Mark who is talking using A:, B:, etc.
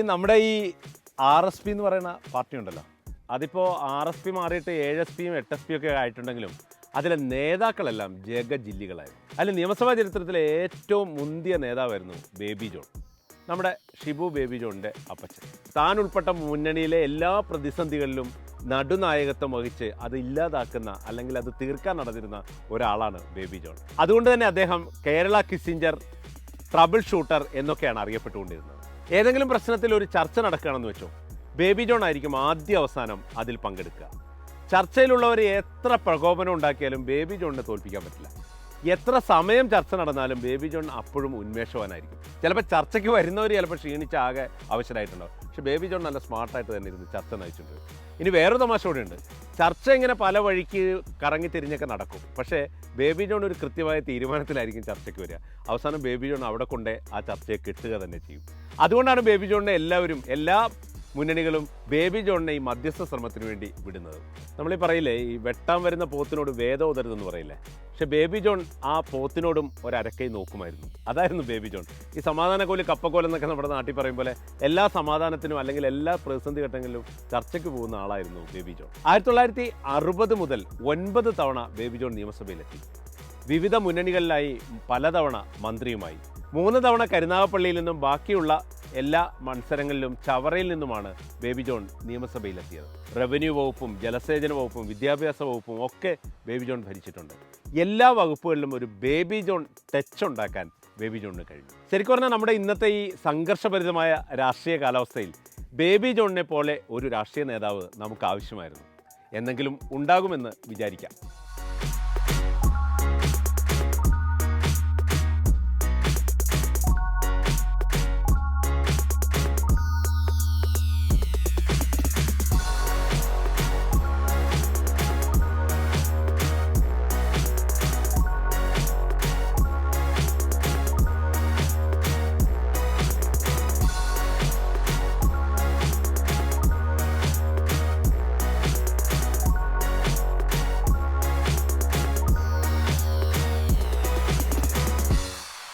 A: നമ്മുടെ ഈ R S P എന്ന് പറയുന്ന പാർട്ടി ഉണ്ടല്ലോ. അതിപ്പോൾ ആർ എസ് പി മാറിയിട്ട് ഏഴ് എസ് പിയും എട്ട് എസ് പിയും ഒക്കെ ആയിട്ടുണ്ടെങ്കിലും അതിലെ നേതാക്കളെല്ലാം ജഗജില്ലികളായിരുന്നു അതിൽ നിയമസഭാ ചരിത്രത്തിലെ ഏറ്റവും മുന്തിയ നേതാവായിരുന്നു ബേബി ജോൺ. നമ്മുടെ ഷിബു ബേബി ജോണിന്റെ അപ്പച്ചൻ. താൻ ഉൾപ്പെട്ട മുന്നണിയിലെ എല്ലാ പ്രതിസന്ധികളിലും നടുനായകത്വം വഹിച്ച് അത് ഇല്ലാതാക്കുന്ന അല്ലെങ്കിൽ അത് തീർക്കാൻ നടന്നിരുന്ന ഒരാളാണ് ബേബി ജോൺ. അതുകൊണ്ട് തന്നെ അദ്ദേഹം കേരള കിസിഞ്ചർ ട്രബിൾ ഷൂട്ടർ എന്നൊക്കെയാണ് അറിയപ്പെട്ടുകൊണ്ടിരുന്നത്. ഏതെങ്കിലും പ്രശ്നത്തിൽ ഒരു ചർച്ച നടക്കുകയാണെന്ന് വെച്ചോ. ബേബി ജോൺ ആയിരിക്കും ആദ്യ അവസാനം അതിൽ പങ്കെടുക്കുക. ചർച്ചയിലുള്ളവരെ എത്ര പ്രകോപനം ഉണ്ടാക്കിയാലും ബേബി ജോണിനെ തോൽപ്പിക്കാൻ പറ്റില്ല. എത്ര സമയം ചർച്ച നടന്നാലും ബേബി ജോൺ അപ്പോഴും ഉന്മേഷവാനായിരിക്കും. ചിലപ്പോൾ ചർച്ചയ്ക്ക് വരുന്നവർ ചിലപ്പോൾ ക്ഷീണിച്ച് ആകെ അവശരായിട്ടുണ്ടാവും പക്ഷേ ബേബി ജോൺ നല്ല സ്മാർട്ടായിട്ട് തന്നെ ഇരുന്ന് ചർച്ച നയിച്ചിട്ടുണ്ട്. ഇനി വേറൊരു തമാശ കൂടെ ഉണ്ട്. ചർച്ച ഇങ്ങനെ പല വഴിക്ക് കറങ്ങി തിരിഞ്ഞൊക്കെ നടക്കും. പക്ഷേ ബേബി ജോൺ ഒരു കൃത്യമായ തീരുമാനത്തിലായിരിക്കും ചർച്ചയ്ക്ക് വരിക. അവസാനം ബേബി ജോൺ അവിടെ കൊണ്ടേ ആ ചർച്ചയെ കിട്ടുക തന്നെ ചെയ്യും. അതുകൊണ്ടാണ് ബേബി ജോണിനെ എല്ലാവരും എല്ലാ മുന്നണികളും ബേബി ജോണിനെ ഈ മധ്യസ്ഥ ശ്രമത്തിന് വേണ്ടി വിടുന്നത്. നമ്മളീ പറയില്ലേ ഈ വെട്ടാൻ വരുന്ന പോത്തിനോട് വേദം ഉതരുതെന്ന് പറയില്ലേ? പക്ഷെ ബേബി ജോൺ ആ പോത്തിനോടും ഒരക്കൈ നോക്കുമായിരുന്നു. അതായിരുന്നു ബേബി ജോൺ. ഈ സമാധാന കോലി കപ്പക്കോൽ എന്നൊക്കെ നമ്മുടെ നാട്ടിൽ പറയും പോലെ എല്ലാ സമാധാനത്തിനും അല്ലെങ്കിൽ എല്ലാ പ്രതിസന്ധി ഘട്ടങ്ങളിലും ചർച്ചയ്ക്ക് പോകുന്ന ആളായിരുന്നു ബേബി ജോൺ. ആയിരത്തി തൊള്ളായിരത്തി അറുപത് മുതൽ ഒൻപത് തവണ ബേബി ജോൺ നിയമസഭയിലെത്തി. വിവിധ മുന്നണികളിലായി പലതവണ മന്ത്രിയുമായി. മൂന്ന് തവണ കരുനാഗപ്പള്ളിയിൽ നിന്നും ബാക്കിയുള്ള എല്ലാ മത്സരങ്ങളിലും ചവറയിൽ നിന്നുമാണ് ബേബി ജോൺ നിയമസഭയിലെത്തിയത്. റവന്യൂ വകുപ്പും ജലസേചന വകുപ്പും വിദ്യാഭ്യാസ വകുപ്പും ഒക്കെ ബേബി ജോൺ ഭരിച്ചിട്ടുണ്ട്. എല്ലാ വകുപ്പുകളിലും ഒരു ബേബി ജോൺ ടച്ച് ഉണ്ടാക്കാൻ ബേബി ജോണിന് കഴിഞ്ഞു. ശരിക്കും പറഞ്ഞാൽ നമ്മുടെ ഇന്നത്തെ ഈ സംഘർഷഭരിതമായ രാഷ്ട്രീയ കാലാവസ്ഥയിൽ ബേബി ജോണിനെ പോലെ ഒരു രാഷ്ട്രീയ നേതാവ് നമുക്ക് ആവശ്യമായിരുന്നു. എന്നെങ്കിലും ഉണ്ടാകുമെന്ന് വിചാരിക്കാം.